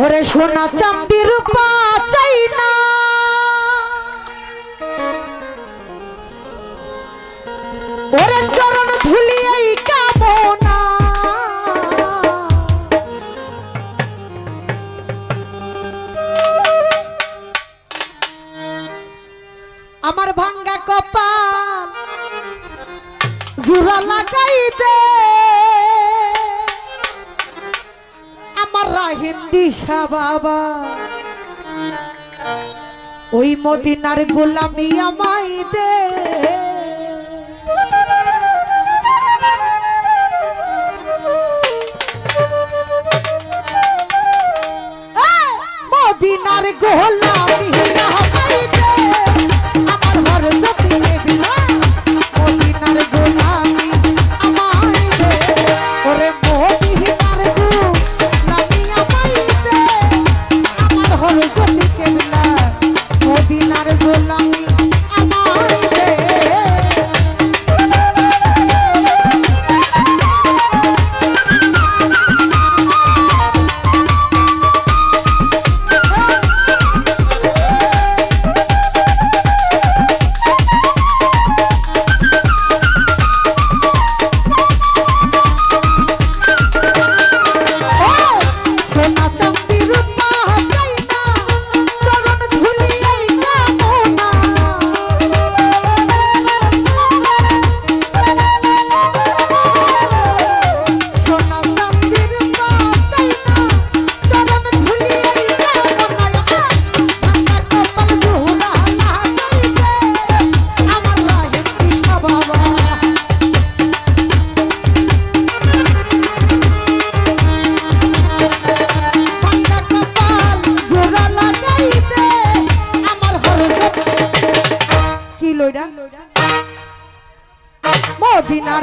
ওরে সোনা চাঁদি রূপা চাই না। ওরে চরণ ধুলিয়াই আমার ভাঙ্গা কপাল জুরা লাগাই দে। হিন্দি শাহ বাবা ওই মদিনার গোলামি আমাই দে। মদিনার গোলামি আমাই দে। আমার ঘর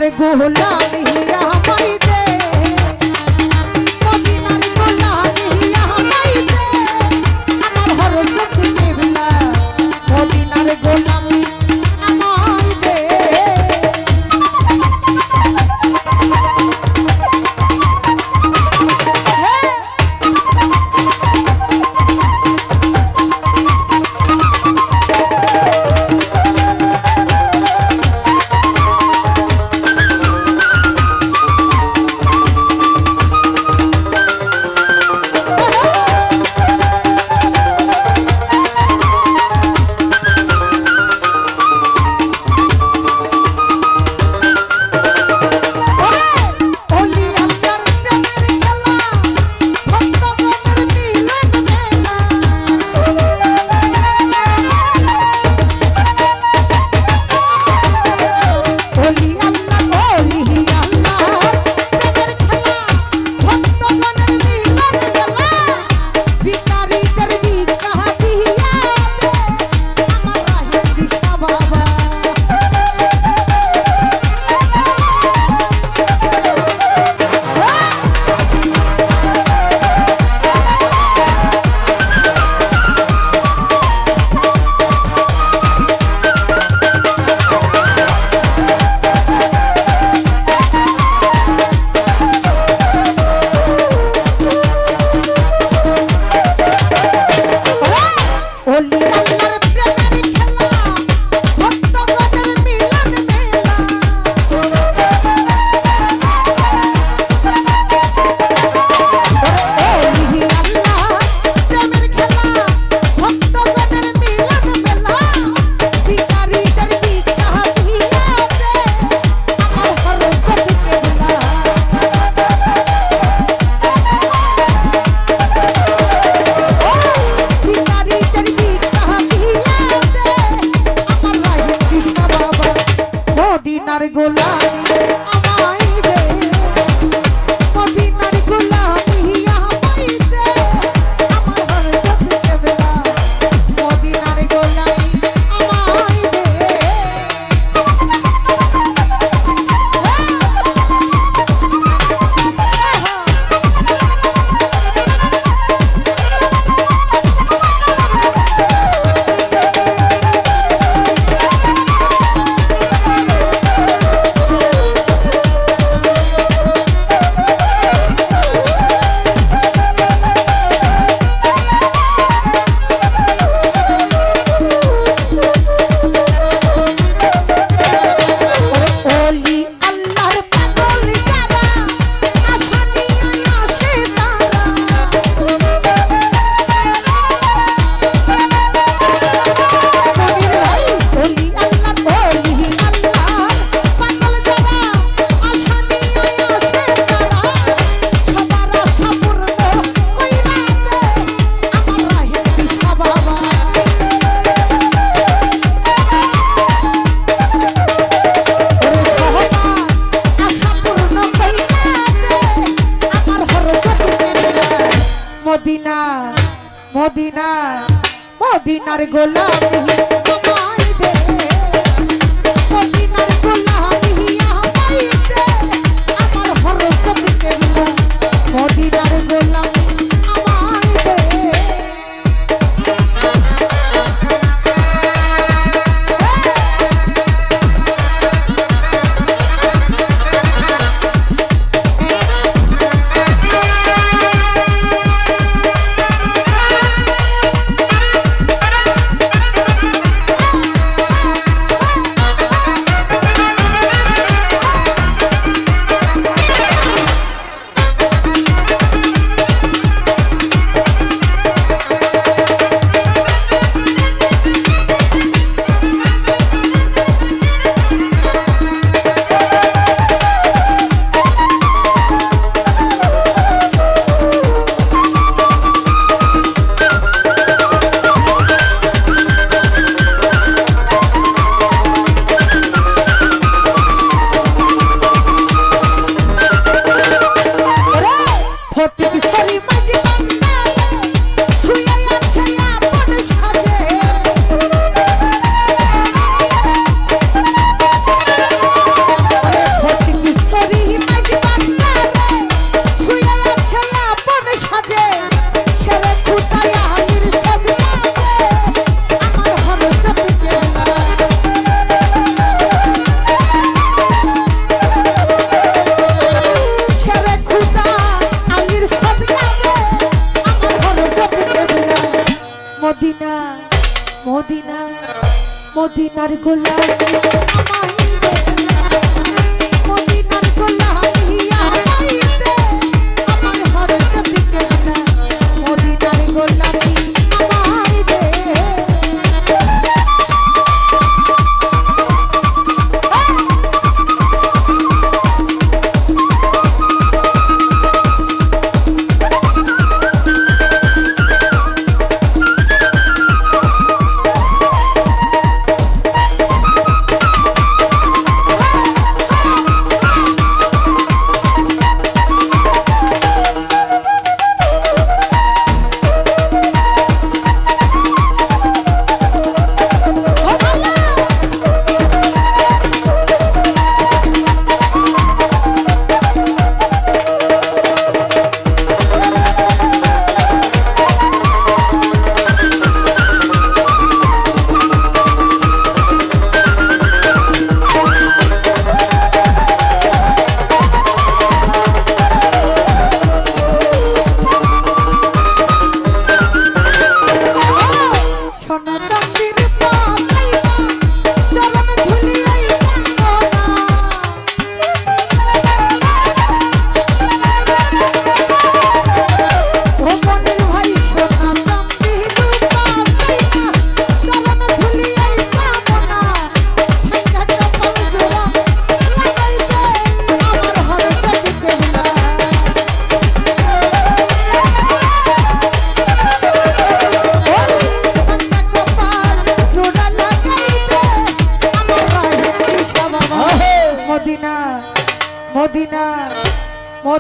গোলামি মদিনা মদিনা মদিনার গোলামি।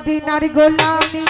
মদিনার গোলামি